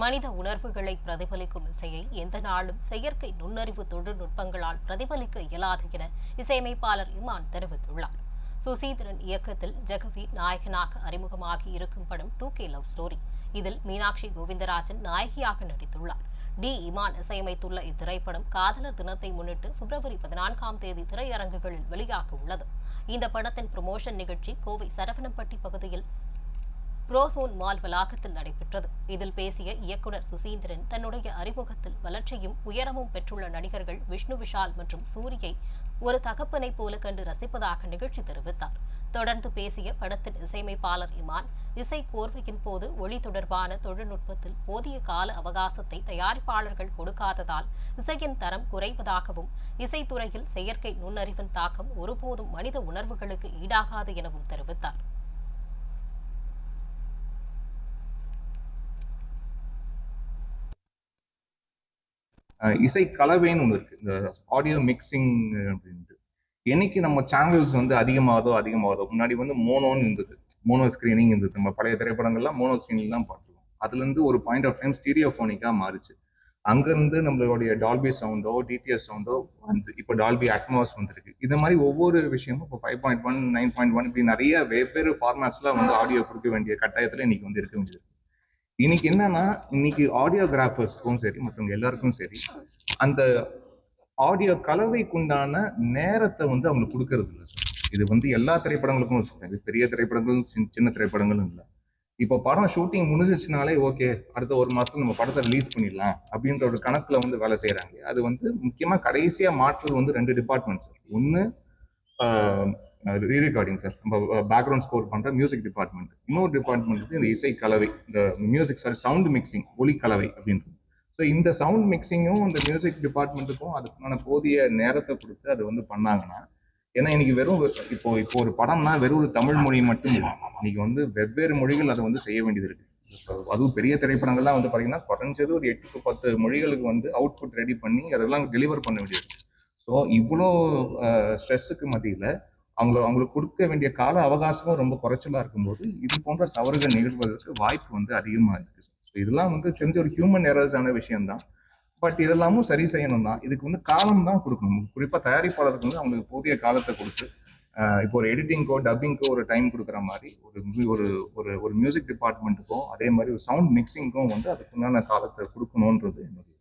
மனித உணர்வுகளை பிரதிபலிக்கும் இசையை எந்த நாளும் செயற்கை நுண்ணறிவு தொழில்நுட்பங்களால் பிரதிபலிக்க இயலாது என இசையமைப்பாளர் இமான் தெரிவித்துள்ளார். சுசீந்திரன் இயக்கத்தில் ஜெகவி நாயகனாக அறிமுகமாகி இருக்கும் படம் டூ கே லவ் ஸ்டோரி. இதில் மீனாட்சி கோவிந்தராஜன் நாயகியாக நடித்துள்ளார். டி. இமான் இசையமைத்துள்ள இத்திரைப்படம் காதலர் தினத்தை முன்னிட்டு பிப்ரவரி பதினான்காம் தேதி திரையரங்குகளில் வெளியாக உள்ளது இந்த படத்தின் ப்ரமோஷன் நிகழ்ச்சி கோவை சரவணம்பட்டி பகுதியில் புரோசோன் மால் வளாகத்தில் நடைபெற்றது. இதில் பேசிய இயக்குனர் சுசீந்திரன் தன்னுடைய அறிமுகத்தில் வளர்ச்சியும் உயரமும் பெற்றுள்ள நடிகர்கள் விஷ்ணு விஷால் மற்றும் சூரியை ஒரு தகப்பனை போல கண்டு ரசிப்பதாக நிகழ்ச்சி தெரிவித்தார். தொடர்ந்து பேசிய படத்தின் இசையமைப்பாளர் இமான் இசை கோர்வையின் போது ஒளி தொடர்பான தொழில்நுட்பத்தில் போதிய கால அவகாசத்தை தயாரிப்பாளர்கள் கொடுக்காததால் இசையின் தரம் குறைவதாகவும் இசைத்துறையில் செயற்கை நுண்ணறிவின் தாக்கம் ஒருபோதும் மனித உணர்வுகளுக்கு ஈடாகாது எனவும் தெரிவித்தார். இசை கலவைன்னு ஒன்று இருக்குது இந்த ஆடியோ மிக்சிங் அப்படின்ட்டு. என்னைக்கு நம்ம சேனல்ஸ் வந்து அதிகமாகதோ அதிகமாகதோ முன்னாடி வந்து மோனோன்னு இருந்தது. மோனோ ஸ்க்ரீனிங் இருந்தது. நம்ம பழைய திரைப்படங்கள்லாம் மோனோ ஸ்க்ரீனிங் தான் பார்த்துருவோம் அதுலேருந்து ஒரு பாயிண்ட் ஆஃப் டைம் ஸ்டீரியோஃபோனிக்காக மாறிச்சு. அங்கேருந்து நம்மளுடைய டால்பி சவுண்டோ டிடிஎஸ் சவுண்டோ வந்து இப்போ டால்பி அட்மாஸ் வந்துருக்கு. இது மாதிரி ஒவ்வொரு விஷயமும் இப்போ five point one nine point one இப்படி நிறைய வெவ்வேறு ஃபார்மேட்ஸ்லாம் வந்து ஆடியோ கொடுக்க வேண்டிய கட்டாயத்தில் இன்னைக்கு வந்து இருக்க வேண்டியது. இன்னைக்கு என்னன்னா இன்னைக்கு ஆடியோகிராஃபர்ஸ்க்கும் சரி மற்றவங்க எல்லாருக்கும் சரி அந்த ஆடியோ கலவைக்குண்டான நேரத்தை வந்து அவங்களுக்கு கொடுக்கறது இல்லை சார். இது வந்து எல்லா திரைப்படங்களுக்கும் சொல்றேன் இது பெரிய திரைப்படங்களும் சின்ன- சின்ன திரைப்படங்களும் இல்லை. இப்போ படம் ஷூட்டிங் முடிஞ்சிச்சுனாலே ஓகே அடுத்த ஒரு மாதத்துக்கு நம்ம படத்தை ரிலீஸ் பண்ணிடலாம் அப்படின்ற ஒரு கணக்கில் வந்து வேலை செய்கிறாங்க அது வந்து முக்கியமாக கடைசியாக மாற்றுறது வந்து ரெண்டு டிபார்ட்மெண்ட்ஸ் ஒன்று ரீ ரெக்கார்டிங் சார் நம்ம பேக்ரவுண்ட் ஸ்கோர் பண்ற மியூசிக் டிபார்ட்மெண்ட் இன்னொரு டிபார்ட்மெண்ட் வந்து இந்த இசை கலவை இந்த மியூசிக் சாரி சவுண்ட் மிக்சிங் ஒலி கலவை அப்படின்றது. ஸோ இந்த சவுண்ட் மிக்சிங்கும் இந்த மியூசிக் டிபார்ட்மெண்ட்டுக்கும் அதுக்கான போதிய நேரத்தை கொடுத்து அது வந்து பண்ணாங்கன்னா ஏன்னா இன்னைக்கு வெறும் இப்போ இப்போ ஒரு படம்னா வெறும் ஒரு தமிழ் மொழி மட்டும் இல்லை. இன்னைக்கு வந்து வெவ்வேறு மொழிகள் அதை வந்து செய்ய வேண்டியது இருக்கு. அதுவும் பெரிய திரைப்படங்கள்லாம் வந்து பார்த்தீங்கன்னா குறைஞ்சது ஒரு எட்டு பத்து மொழிகளுக்கு வந்து அவுட்புட் ரெடி பண்ணி அதெல்லாம் டெலிவர் பண்ண வேண்டியது ஸோ இவ்வளோ ஸ்ட்ரெஸ்ஸுக்கு மத்தியில் அவங்க அவங்களுக்கு கொடுக்க வேண்டிய கால அவகாசமும் ரொம்ப குறைச்சலா இருக்கும்போது இது போன்ற தவறுகள் நிகழ்வதற்கு வாய்ப்பு வந்து அதிகமாக இருக்கு. ஸோ இதெல்லாம் வந்து தெரிஞ்ச ஒரு ஹியூமன் எரர்ஸான விஷயம்தான். பட் இதெல்லாமும் சரி செய்யணும் தான் இதுக்கு வந்து காலம் தான் கொடுக்கணும். குறிப்பாக தயாரிப்பாளருக்கு வந்து அவங்களுக்கு போதிய காலத்தை கொடுத்து இப்போ ஒரு எடிட்டிங்க்கோ டப்பிங்க்கோ ஒரு டைம் கொடுக்குற மாதிரி ஒரு ஒரு ஒரு ஒரு மியூசிக் டிபார்ட்மெண்ட்டுக்கும் அதே மாதிரி ஒரு சவுண்ட் மிக்சிங்க்கும் வந்து அதுக்குண்டான காலத்தை கொடுக்கணுன்றது என்னுடைய